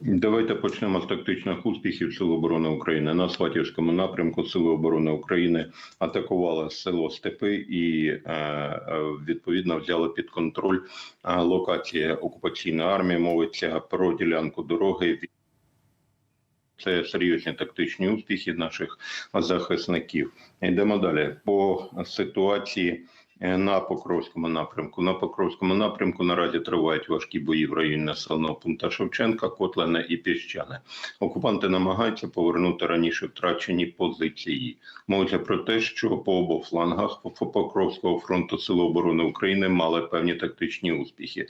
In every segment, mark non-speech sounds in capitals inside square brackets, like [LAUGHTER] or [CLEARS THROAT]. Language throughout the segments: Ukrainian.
Давайте почнемо з тактичних успіхів Сил оборони України. На Сватівському напрямку Сили оборони України атакували село Степи і е, відповідно взяли під контроль е, локації окупаційної армії. Мовиться про ділянку дороги. Це серйозні тактичні успіхи наших захисників. Йдемо далі по ситуації. Е, На Покровському напрямку на Покровському напрямку наразі тривають важкі бої в районі населеного пункту Шевченка, Котлене і Піщане. Окупанти намагаються повернути раніше втрачені позиції. Мовиться про те, що по обох флангах Покровського фронту Сили оборони України мали певні тактичні успіхи.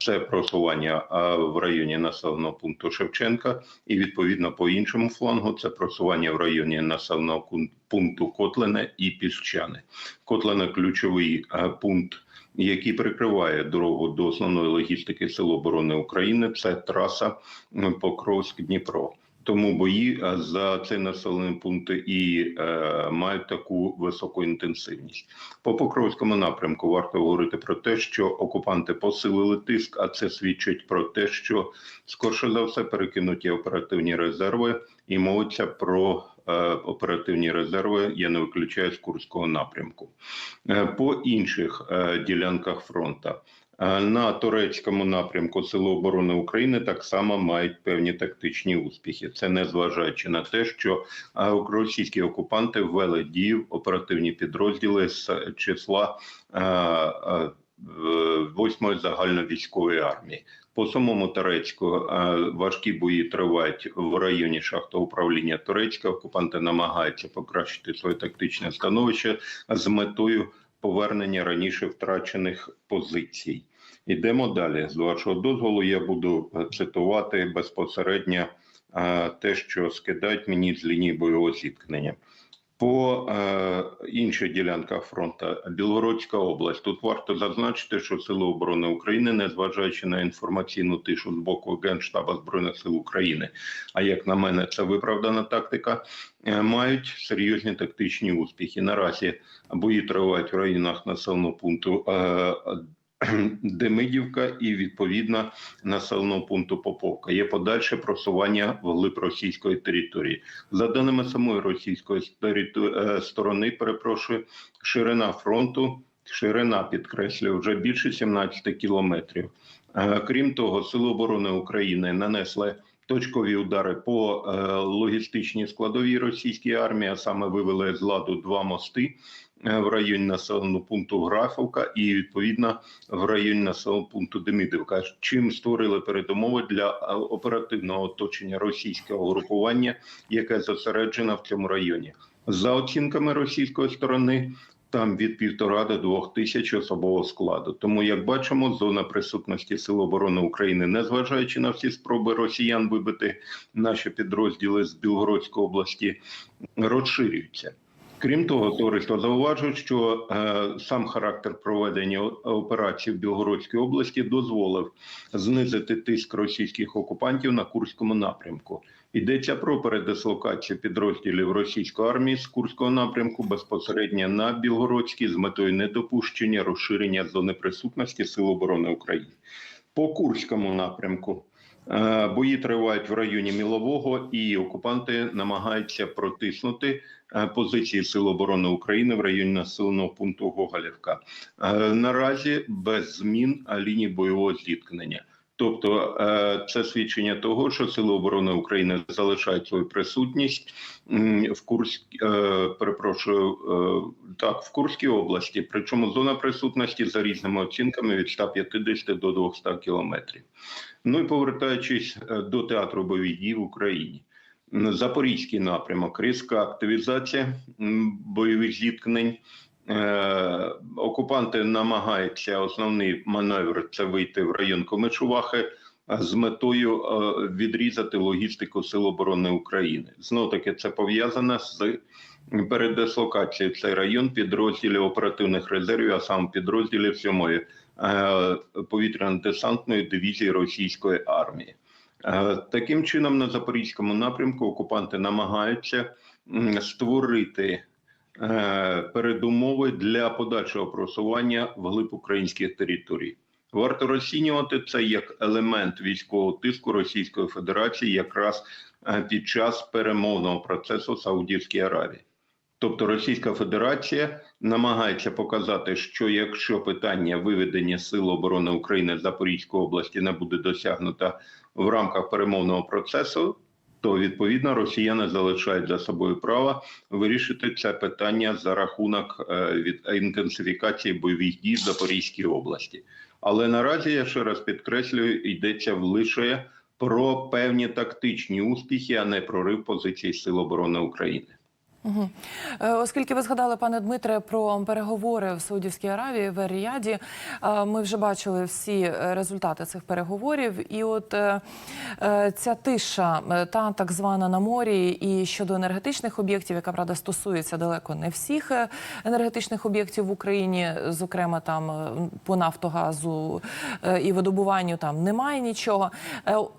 Це просування в районі населеного пункту Шевченка, і відповідно по іншому флангу це просування в районі населеного кун- пункту Котлене і Піщане. Котлене ключовий е, пункт. Який прикриває дорогу до основної логістики Сил оборони України, це траса Покровськ-Дніпро. Тому бої е, за цей населений пункт і е, мають таку високу інтенсивність. По Покровському напрямку варто говорити про те, що окупанти посилили тиск, а це свідчить про те, що скорше за все перекинуті оперативні резерви, і мовиться про оперативні резерви. Я не виключаю з Курського напрямку. Е, По інших е, ділянках фронта. Е, На турецькому напрямку Сили оборони України так само мають певні тактичні успіхи. Це не зважаючи на те, що е, російські окупанти ввели дію в оперативні підрозділи з числа е, е, восьмої загальновійськової армії. По самому Турецьку е, важкі бої тривають в районі шахтоуправління Турецька. Окупанти намагаються покращити своє тактичне становище з метою повернення раніше втрачених позицій. Ідемо далі. З вашого дозволу я буду е, цитувати безпосередньо е, те, що скидають мені з лінії бойового зіткнення. По е, ділянка фронту Білгородська область. Тут варто зазначити, що Сили оборони України, незважаючи на інформаційну тишу з боку Генштаба Збройних сил України, а як на мене, це виправдана тактика, е, мають серйозні тактичні успіхи. Наразі бої тривають в районах населеного пункту е, [CLEARS THROAT] Демидівка і відповідно населеного пункту Поповка. Є подальше просування вглиб російської території. За даними самої російської е, сторони, перепрошую, ширина фронту, ширина підкреслюю, вже більше 17 кілометрів. Е, Крім того, Сили оборони України нанесли точкові удари по е, логістичній складовій російській армії, а саме вивели з ладу два мости е, в районі населеного пункту Графовка і відповідно в районі населеного пункту Демидівка, чим створили передумови для е, оперативного оточення російського групування, яке зосереджено в цьому районі. За оцінками російської сторони, там від півтора до двох тисяч особового складу. Тому, як бачимо, зона присутності Сил оборони України, незважаючи на всі спроби росіян вибити наші підрозділи з Білгородської області, розширюється. Крім того, товариство зауважує, що е, сам характер проведення о- операцій в Білгородській області дозволив знизити тиск російських окупантів на Курському напрямку. Йдеться про передислокацію підрозділів російської армії з Курського напрямку безпосередньо на Білгородський з метою недопущення розширення зони присутності Сил оборони України. По Курському напрямку бої тривають в районі Мілового, і окупанти намагаються протиснути е, позиції Сил оборони України в районі населеного пункту Гоголівка. Е, Наразі без змін лінії бойового зіткнення. Тобто е, це свідчення того, що Сили оборони України залишають свою присутність в Курськ, е, перепрошую, е, так, в Курській області. Причому зона присутності за різними оцінками від 150 до 200 кілометрів. Ну і повертаючись до театру бойових дій в Україні. Запорізький напрямок, різка активізація бойових зіткнень. Е, окупанти намагаються основний маневр це вийти в район Комичувахи з метою е, відрізати логістику Сил оборони України. Знов таки це пов'язано з передислокацією цей район підрозділів оперативних резервів, а саме підрозділів сьомої е, повітряно-десантної дивізії російської армії. Таким чином, на запорізькому напрямку окупанти намагаються створити передумови для подальшого просування вглиб українських територій. Варто розцінювати це як елемент військового тиску Російської Федерації якраз е, під час перемовного процесу Саудівській Аравії. Тобто Російська Федерація намагається показати, що якщо питання виведення Сил оборони України Запорізької області не буде досягнуто в рамках перемовного процесу, то відповідно росіяни залишають за собою право вирішити це питання за рахунок е, від інтенсифікації бойових дій в Запорізькій області. Але наразі я ще раз підкреслюю, йдеться лише про певні тактичні успіхи, а не прорив позицій Сил оборони України. Угу. Оскільки ви згадали, пане Дмитре, про переговори в Саудівській Аравії в Ріяді, е, ми вже бачили всі е, результати цих переговорів. І от ця тиша, та так звана на морі, і щодо енергетичних об'єктів, яка правда стосується далеко не всіх енергетичних об'єктів в Україні, зокрема там по Нафтогазу і видобуванню, там немає нічого.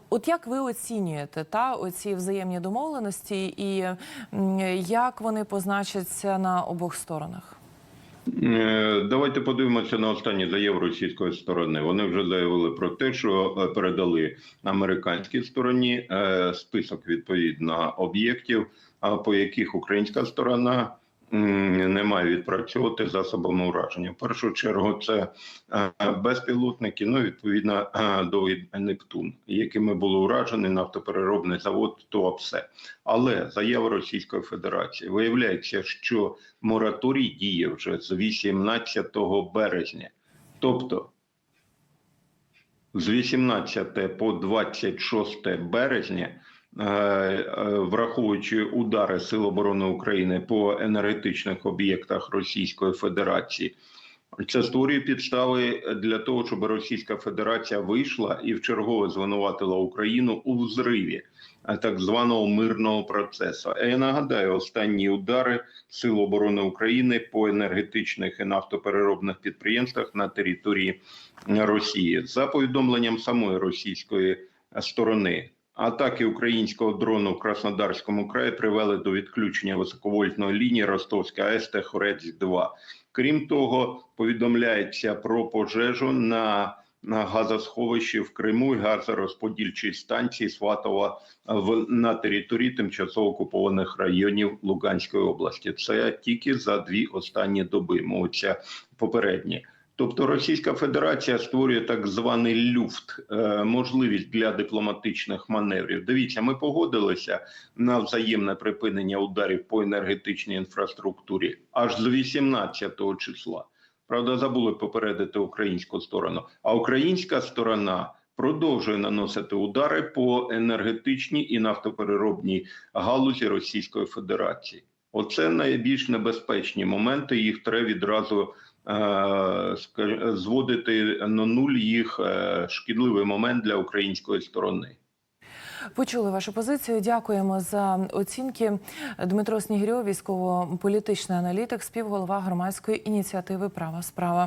От як ви оцінюєте та оці взаємні домовленості, і м, як вони позначаться на обох сторонах? Е, Давайте подивимося на останні заяви російської сторони. Вони вже заявили про те, що е, передали американській стороні е, список відповідно об'єктів, по яких українська сторона не має відпрацьовувати засобами ураження. В першу чергу це е, безпілотники, ну відповідно е, довід Нептун, якими було уражений нафтопереробний завод ТОАПСЕ. Але заява Російської Федерації виявляється, що мораторій діє вже з 18 березня. Тобто з 18 по 26 березня, враховуючи удари Сил оборони України по енергетичних об'єктах Російської Федерації, це створює підстави для того, щоб Російська Федерація вийшла і вчергове звинуватила Україну у взриві е, так званого мирного процесу. Я нагадаю, останні удари Сил оборони України по енергетичних і нафтопереробних підприємствах на території Росії за повідомленням самої російської сторони. Атаки українського дрону в Краснодарському краї привели до відключення високовольтної лінії Ростовська АЕС та Хорець 2 Крім того, повідомляється про пожежу на, на газосховищі в Криму і газорозподільчій станції Сватова в на території тимчасово окупованих районів Луганської області. Це тільки за дві останні доби. Мовиться попередні. Тобто Російська Федерація створює так званий люфт, е, можливість для дипломатичних маневрів. Дивіться, ми погодилися на взаємне припинення ударів по енергетичній інфраструктурі аж з 18 числа. Правда, забули попередити українську сторону. А українська сторона продовжує наносити удари по енергетичній і нафтопереробній галузі Російської Федерації. Оце найбільш небезпечні моменти. Їх треба відразу зводити на нуль їх е, шкідливий момент для української сторони. Почули вашу позицію. Дякуємо за оцінки. Дмитро Снігірьов, військово-політичний аналітик, співголова громадської ініціативи Права справа.